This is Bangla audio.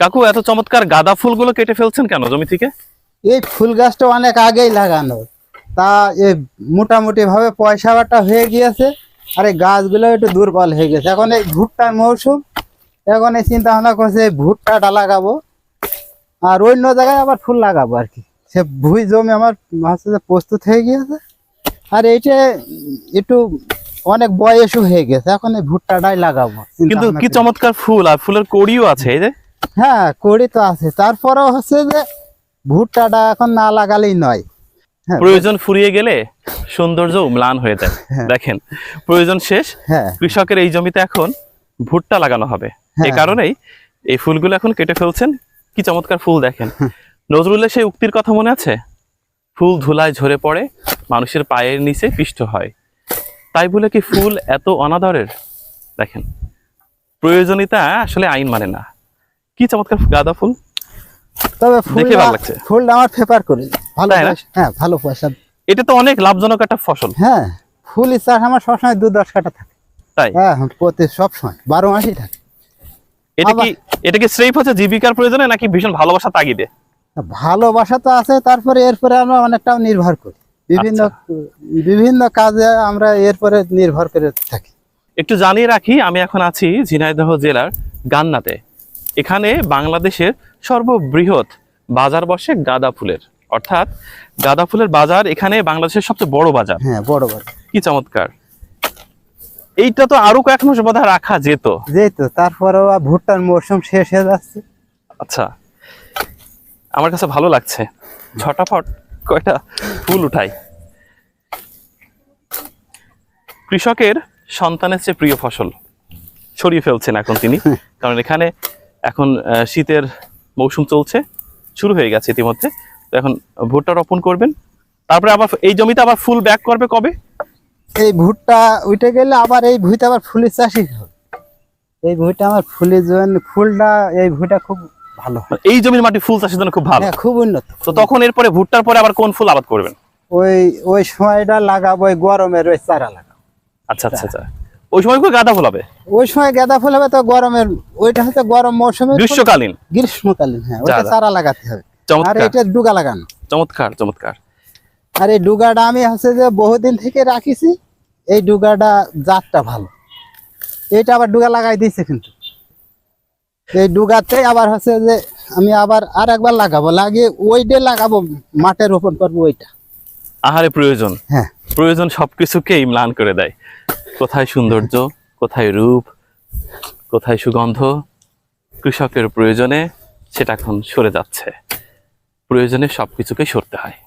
কাকু এত চমৎকার গাঁদা ফুলগুলো কেটে ফেলছেন কেন জমি থেকে? এই ফুল গাছটা অনেক আগেই লাগানো। তা এই মোটামুটি ভাবে পয়সাটা হয়ে গিয়েছে আর এই গাছগুলো একটু দুর্বল হয়ে গেছে। এখন এই ভুট্টার মৌসুম এখন এই চিন্তা ভাবনা করছে ভুট্টাটা লাগাবো আর অন্য জায়গায় আবার ফুল লাগাবো আর কি। সে ভুই জমি আমার হচ্ছে যে প্রস্তুত হয়ে গিয়েছে আর এইটা একটু অনেক বয়সও হয়ে গেছে এখন এই ভুট্টাটাই লাগাবো। কিন্তু কি চমৎকার ফুল আর ফুলের কড়িও আছে এই যে? হ্যাঁ কড়ি তো আছে। তারপরেও হচ্ছে যে ভুট্টাটা এখন না লাগালেই নয়। হ্যাঁ প্রয়োজন ফুরিয়ে গেলে সৌন্দর্য ম্লান হয়ে যায়। হ্যাঁ। দেখেন প্রয়োজন শেষ। হ্যাঁ। কৃষকের এই জমিতে এখন ভুট্টা লাগানো হবে। এই হ্যাঁ। কারণেই এই ফুলগুলো এখন কেটে ফেলছেন। কি চমৎকার ফুল দেখেন। নজরুলের সেই উক্তির কথা মনে আছে? ফুল ধুলায় ঝরে পড়ে মানুষের পায়ের নিচে পিষ্ট হয়। তাই বলে কি ফুল এত অনাদরের? দেখেন প্রয়োজনীয়তা আসলে আইন মানে না। কি চমৎকার গাঁদা ফুল? তবে দেখে ভালো লাগছে। ফুলটা আমার ফেপার করে। ভালো হ্যাঁ ভালো পয়সা এটা তো অনেক লাভজনক একটা ফসল। হ্যাঁ ফুল চাষ আমার সবসময় দু দশ কাটা থাকে। তাই? হ্যাঁ প্রতি সবসময় বারো মাসই থাকে। এটা কি এটা কি স্রেফ হচ্ছে জীবিকার প্রয়োজনে নাকি ভীষণ ভালোবাসা তাগিদে? ভালোবাসা তো আছে তারপরে এরপরে আমরা অনেকটাও নির্ভর করি। বিভিন্ন আচ্ছা। বিভিন্ন কাজে আমরা এরপরে নির্ভর করে থাকি। একটু জানিয়ে রাখি আমি এখন আছি ঝিনাইদহ জেলার গান্নাতে। এখানে বাংলাদেশের সর্ববৃহৎ বাজার বসে গাঁদা ফুলের। অর্থাৎ গাঁদা ফুলের বাজার এখানে বাংলাদেশের সবচেয়ে বড় বাজার। হ্যাঁ বড় বাজার। কি চমৎকার। এইটা তো আরও কয়েক মাস বোধহয় রাখা যেত। যেই তো তারপরেও ভুট্টার মরশুম শেষ হয়ে যাচ্ছে। আচ্ছা আমার কাছে ভালো লাগছে। ঝটাফট কয়টা ফুল উঠাই। কৃষকের সন্তানের চেয়ে প্রিয় ফসল। ছড়িয়ে ফেলছেন এখন তিনি। কারণ এখানে এখন শীতের মৌসুম চলছে শুরু হয়ে গেছে ইতিমধ্যে। তো এখন ভুট্টা রোপণ করবেন। তারপরে আবার এই জমিতে আবার ফুল ব্যাক করবে কবে? এই ভুট্টা উঠে গেলে আবার এই ভুঁইতে আবার ফুলের চাষই হবে। এই ভুঁইটা আমার ফুলের জন্য ফুলটা এই ভুঁইটা খুব ভালো এই জমির মাটি ফুল চাষের জন্য খুব ভালো। হ্যাঁ খুব উন্নত। তো তখন এরপরে ভুট্টার পরে আবার কোন ফুল আবাদ করবেন? ওই ওই সময়টা লাগাবো ওই গরমের ওই চারা লাগাবো। আচ্ছা আচ্ছা আচ্ছা। ওই সময় গাঁদা ফুল হবে? ওই সময় গাঁদা ফুল হবে তো গরমের ওইটা হচ্ছে গরম মৌসুমে গ্রীষ্মকালীন। গ্রীষ্মকালীন হ্যাঁ ওইটা চারা। লাগাতে হবে। আর এটা ডুগা লাগানো। চমৎকার চমৎকার। আর এই ডুগাটা আমি হচ্ছে যে বহুদিন থেকে রাখিছি এই ডুগাটা জাতটা ভালো। এইটা আবার ডুগা লাগাই দিয়েছে কিন্তু। এই ডুগাতে আবার হচ্ছে যে আমি আবার আর একবার লাগাবো লাগিয়ে ওইটা লাগাবো মাঠে রোপণ করব ওইটা। আহারে প্রয়োজন। হ্যাঁ। প্রয়োজন সবকিছুকেই ম্লান করে দেয়। কোথায় সৌন্দর্য, কোথায় রূপ, কোথায় সুগন্ধ কৃষকের প্রয়োজনে সেটা এখন সরে যাচ্ছে। প্রয়োজনে সব কিছুকে সরতে হয়।